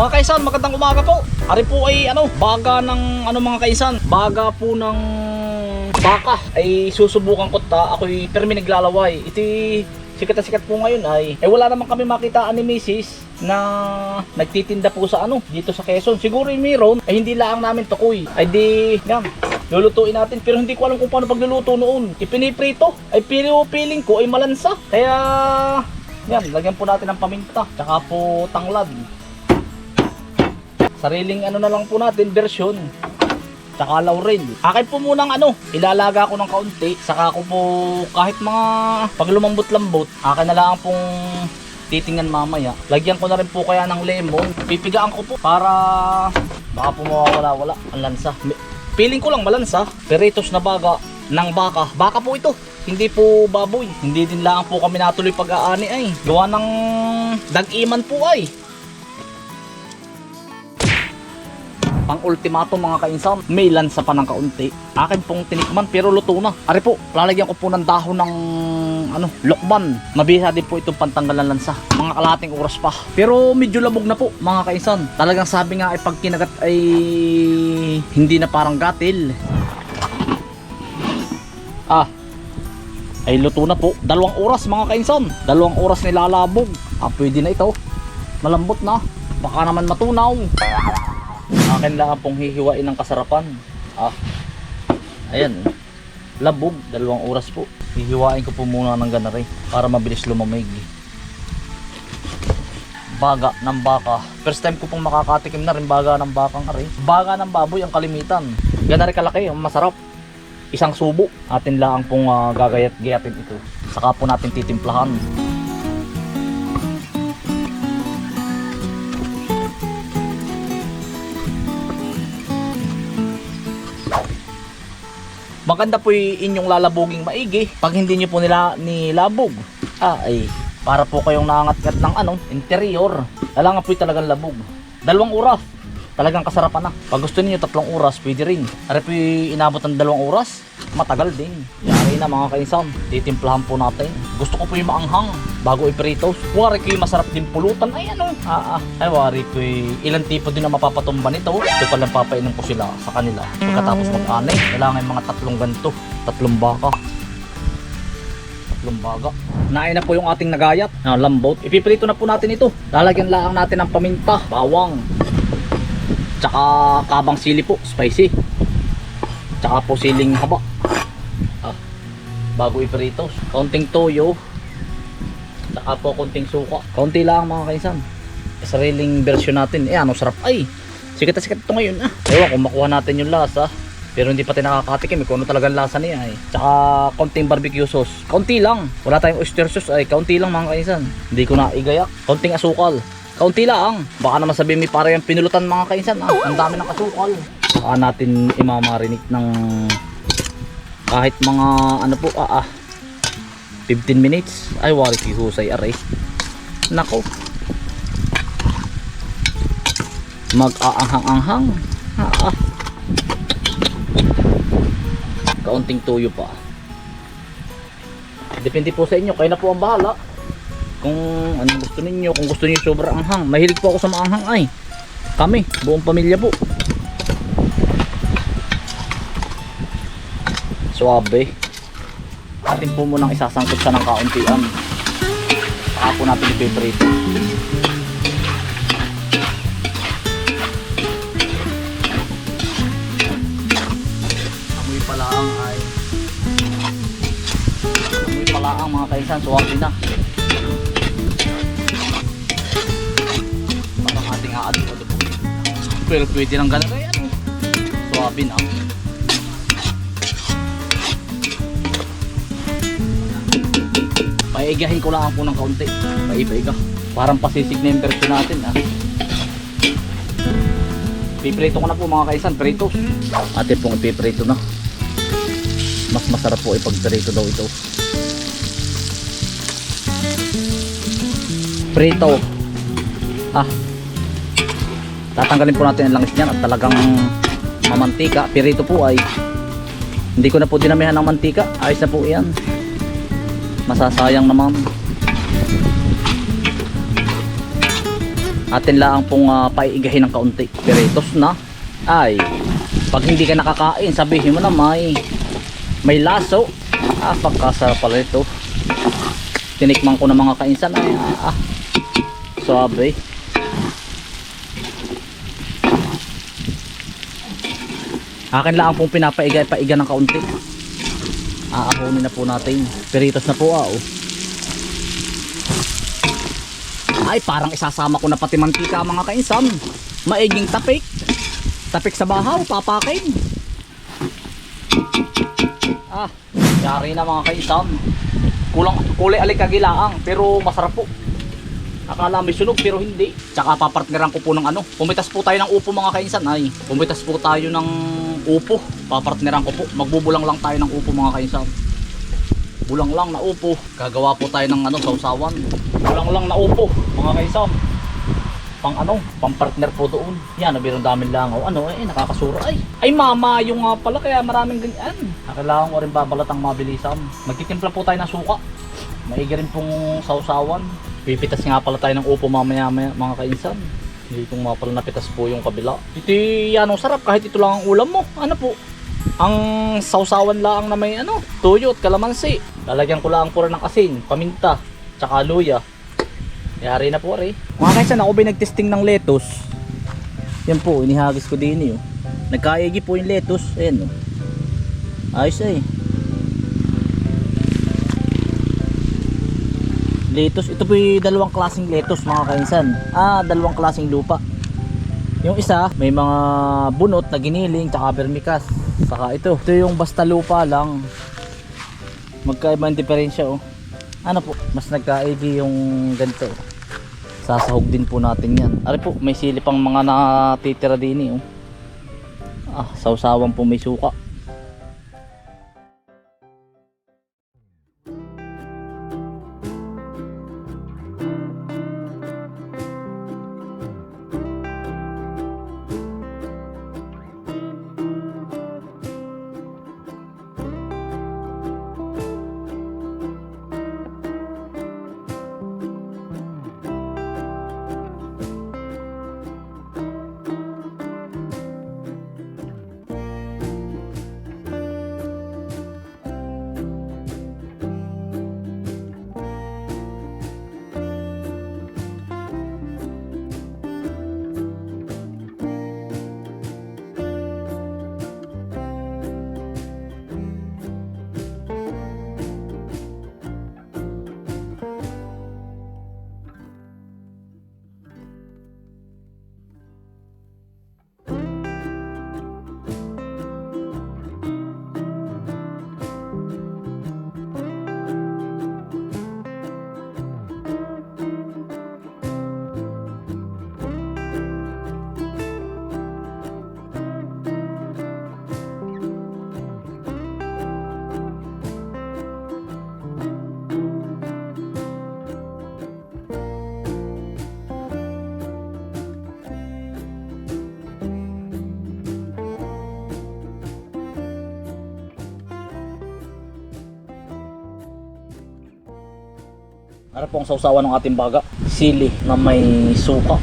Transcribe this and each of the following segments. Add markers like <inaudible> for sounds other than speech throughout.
Mga kaisan, magandang umaga po. Ari po ay ano, baga ng ano mga kaisan, baga po ng baka ay susubukan ko ta. Ako'y permi naglalaway. Iti sikat na sikat po ngayon ay eh wala naman kami makita ni Mrs. na nagtitinda po sa ano dito sa Quezon. Siguro yung meron ay hindi lang namin tukoy. Ay di yan. Lulutuin natin pero hindi ko alam kung paano pagluluto noon. Ipiniprito ay feeling ko ay malansa. Kaya yan, lagyan po natin ng paminta. Tsaka po tanglad. Sariling ano na lang po natin, version. Tsaka laurel. Akin po munang ano, ilalaga ko ng kaunti. Saka ko po kahit mga pag lumambot-lambot, akin na lang pong titingnan mamaya. Lagyan ko na rin po kaya ng lemon. Pipigaan ko po para baka po mawawala-wala ang lansa. Feeling ko lang malansa. Peritos na baga ng baka. Baka po ito. Hindi po baboy. Hindi din lang po kami natuloy pag-aani ay. Gawa ng dag-iman po ay. Pang ultimato mga kainsan may lansa pa ng kaunti. Akin pong tinikman pero luto na. Ari po lalagyan ko po ng dahon ng ano lokban. Mabisa din po itong pantanggal ng lansa. Mga kalahating oras pa. Pero medyo labog na po mga kainsan talagang sabi nga ay pag kinagat ay hindi na parang gatil. Ah ay luto na po. Dalawang oras mga kainsan dalawang oras nilalabog. Ah pwede na ito. Malambot na. Baka naman matunaw akin lang pong hihiwain ng kasarapan. Ah. Ayan. Labog, dalawang oras po. Hihiwain ko po muna ng ganari para mabilis lumamig. Baga ng baka. First time ko pong makakatikim na rin baga ng bakang ari. Baga ng baboy ang kalimitan. Ganari kalaki, masarap. Isang subo. Atin lang pong ah, gagayat-gayatin ito. Saka po natin titimplahan. Maganda po inyong lalaboging maigi. Pag hindi nyo po nila nilabog ah ay para po kayong nangangat-ngat ng ano interior. Kailangan po talagang labog. Dalawang oras. Talagang kasarapan na. Pag gusto niyo tatlong oras pwede rin. Ari po inabot ng dalawang oras matagal din. Yari na mga kainsan titimplahan po natin. Gusto ko po yung maanghang bago iprito wari ko yung masarap din pulutan. Ay ano? Ah, ah. ay wari ko yung ilang tipo din na mapapatumba nito. Ito palang papainom ko sila sa kanila. Pagkatapos mag-anay kailangan mga tatlong ganito. Tatlong baka. Tatlong baga. Nain na po yung ating nagayat. Na lambot ipiprito na po natin ito. Lalagyan lang natin ng paminta bawang tsaka kabang sili po spicy. Tsaka po siling haba. Ah, bago iprito konting toyo tsaka po konting suka konti lang mga kaisan sariling version natin eh ano sarap ay sikat na sikat ito ngayon ah ewan kung makuha natin yung lasa pero hindi pa tayo nakakatikim eh, kung ano talagang lasa niya eh. Tsaka konting barbecue sauce. Konti lang. Wala tayong oyster sauce ay kaunti lang mga kaisan. Hindi ko na igayak. Konting asukal. Kaunti lang. Baka naman sabihin may para yung pinulutan mga kaisan ah. Ang dami ng asukal. Baka natin imamarinig ng kahit mga ano po ah, ah 15 minutes. Ay wari husay aray. Nako. Mag-aanghang-anghang. Ah, ah kaunting tuyo pa depende po sa inyo kayo na po ang bahala kung ano gusto ninyo kung gusto niyo sobrang anghang mahilig po ako sa maanghang ay kami buong pamilya po suabe atin po munang isasangkot sa ng kauntian. Saka po natin ipiprito. Amoy pala ang ay. Amoy pala ang mga kaisan suwabi na. Parang ating pero pwede ng ganun ano? Suwabi na paigahin ko lang po ng kaunti paiga parang pasisig na yung version natin ah Piprito ko na po mga kaisan, pritos. Ate pong ipiprito na. Mas masarap po ipagprito daw ito. Prito. Ah. Tatanggalin po natin ang langis niyan at talagang mamantika. Pirito po ay hindi ko na po dinamihan ng mantika. Ayos na po yan. Masasayang naman. Atin lang pong uh, paiigahin ng kaunti. Piritos na. Ay, pag hindi ka nakakain, sabihin mo na may may laso. Ah, pagkasarap pala ito. Tinikman ko ng mga kainsan. Ay, ah. Suabe. Akin lang pong pinapaiga paiga ng kaunti. Aahonin na po natin. Piritos na po ah. Oh. Ay, parang isasama ko na pati mantika mga kainsan. Maiging tapik. Tapik sa bahaw, papakin. Ah, yari na mga kainsan. Kulang, kulay alikagilaang, pero masarap po. Akala may sunog pero hindi. Tsaka papartneran ko po ng ano. Pumitas po tayo ng upo mga kainsan. Ay, pumitas po tayo ng upo. Papartneran ko po. Magbubulang lang tayo ng upo mga kainsan. Bulang lang na upo. Gagawa po tayo ng ano, sausawan. Bulang lang na upo mga kainsan. Pang ano, pang partner po doon. Yan, nabirong daming langaw. Ano, eh, nakakasura. Ay, ay mama, yung nga pala, kaya maraming ganyan. Kailangan ko rin babalatang mabilisan. Magtitimpla po tayo ng suka. Maigi rin pong sausawan. Pipitas nga pala tayo ng upo mamaya maya, mga kainsan. Hindi kong mga pala napitas po yung kabila. Ito yan ang sarap kahit ito lang ang ulam mo. Ano po? Ang sausawan lang na may ano, tuyo at kalamansi. Lalagyan ko lang rin ng asin, paminta, tsaka luya. Yari na po rin. Mga kainsan, ako ba yung nagtesting ng lettuce? Yan po, inihagis ko din eh. oh. Nagkaigi po yung lettuce. Ayan oh. Ayos eh. Lettuce. Ito po yung dalawang klaseng lettuce mga kainsan. Ah, dalawang klaseng lupa. Yung isa, may mga bunot na giniling tsaka vermicast. Saka ito, ito yung basta lupa lang. Magkaiba ang diferensya oh. Ano po, mas nagkaigi yung ganito. Sasahog din po natin yan. Ari po, may sili pang mga natitira din eh oh. Ah, sausawan po may suka. Ano po ang sausawan ng ating baga? Sili na may suka.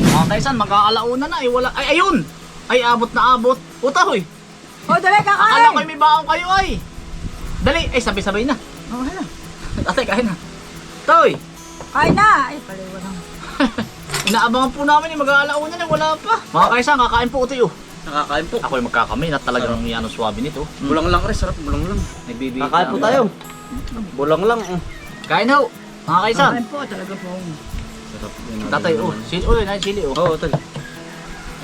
Mga kaisan, mag-aalauna na. Ay, wala. Ay, ayun! Ay, abot na abot. Puta, hoy! O, dali, Akala kakain! ko may baong kayo, ay! Dali! Ay, sabay-sabay na. Oh, hala. <laughs> Ate, kain na. Toy! Kain na! Ay, paliwa lang. <laughs> Inaabangan po namin eh, mag-aalauna na, wala pa. Mga kaisan, kakain po ito, Nakakain po. Ako yung magkakamay na talagang yan ang swabe nito. Bulang lang rin, sarap. Bulang lang. Nagbibigay Kakain po tayo. Bulang lang. oh. Kain ho! Mga kaisan! Kain po, talaga po. Sarap. Yan, Tatay, oh, sili, oh, yun, sili, oh. Oo, tol.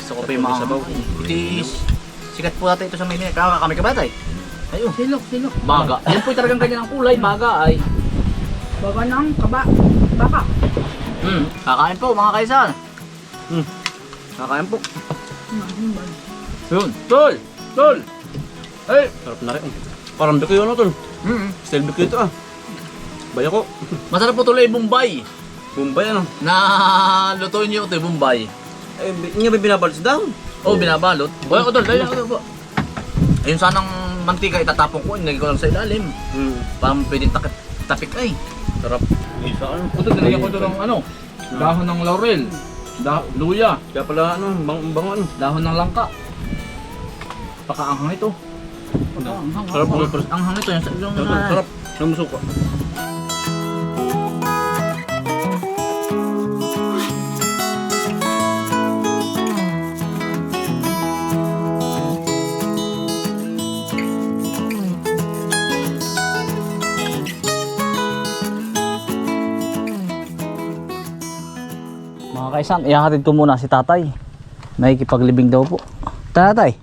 Gusto ko pa yung mga sabaw. Tis. Sikat po natin ito sa Maynila. Kakakami ka ba tay? Ayun. Silok, silok. Baga. Yan po talagang ganyan ang kulay. Baga ay. Baga ng kaba. Baka. Hmm. Kakain po mga kaisan. Hmm. Kakain po. Hmm, Yun. Tol! Tol! Ay! Sarap na rin. oh. Parang bikuyo ano, tol. Hmm. Style bikuyo ito ah. Bayako. <laughs> Masarap po tuloy Bombay. Bombay ano? Na lutuin niyo ito yung Bombay. Eh, niya ba binabalot daw? Oo, oh, binabalot. Bayako tol, dahil ako po. Ayun sanang mantika itatapon ko, nilagay ko lang sa ilalim. Hmm. Parang pwedeng takip, tapik ay. Sarap. Eh, sa ano? Puto, nilagyan ko ito ng ano? Hmm. Dahon ng laurel. Da luya. Kaya pala ano, bang bango ano? Dahon ng langka. Pakaanghang ito. Ang anghang ito. Sarap. Ang anghang ito. Yung sarap. Yung musuko. kaisan, ihahatid ko muna si tatay. Nakikipaglibing daw po. Tatay,